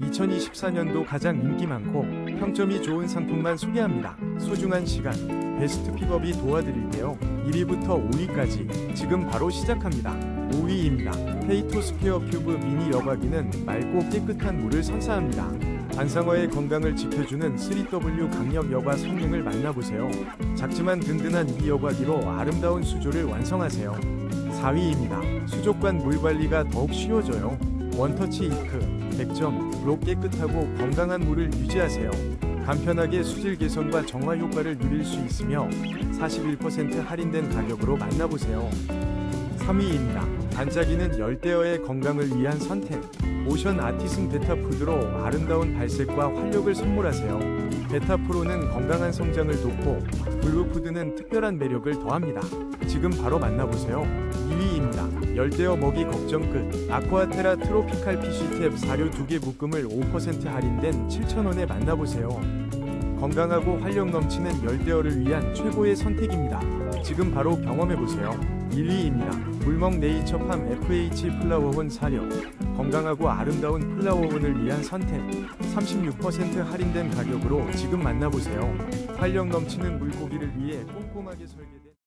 2024년도 가장 인기 많고 평점이 좋은 상품만 소개합니다. 소중한 시간, 베스트 픽업이 도와드릴게요. 1위부터 5위까지 지금 바로 시작합니다. 5위입니다. 페이토 스퀘어 큐브 미니 여과기는 맑고 깨끗한 물을 선사합니다. 반상어의 건강을 지켜주는 3W 강력 여과 성능을 만나보세요. 작지만 든든한 이 여과기로 아름다운 수조를 완성하세요. 4위입니다. 수족관 물 관리가 더욱 쉬워져요. 원터치 이크 100점 로 깨끗하고 건강한 물을 유지하세요. 간편하게 수질 개선과 정화 효과를 누릴 수 있으며 41% 할인된 가격으로 만나보세요. 3위입니다. 반짝이는 열대어의 건강을 위한 선택. 오션 아티슨 베타푸드로 아름다운 발색과 활력을 선물하세요. 베타프로는 건강한 성장을 돕고 블루푸드는 특별한 매력을 더합니다. 지금 바로 만나보세요. 2위입니다. 열대어 먹이 걱정 끝. 아쿠아테라 트로피칼 피쉬탭 사료 2개 묶음을 5% 할인된 7,000원에 만나보세요. 건강하고 활력 넘치는 열대어를 위한 최고의 선택입니다. 지금 바로 경험해보세요. 1위입니다. 물먹 네이처팜 FH 플라워원 사료. 건강하고 아름다운 플라워원을 위한 선택. 36% 할인된 가격으로 지금 만나보세요. 활력 넘치는 물고기를 위해 꼼꼼하게 설계된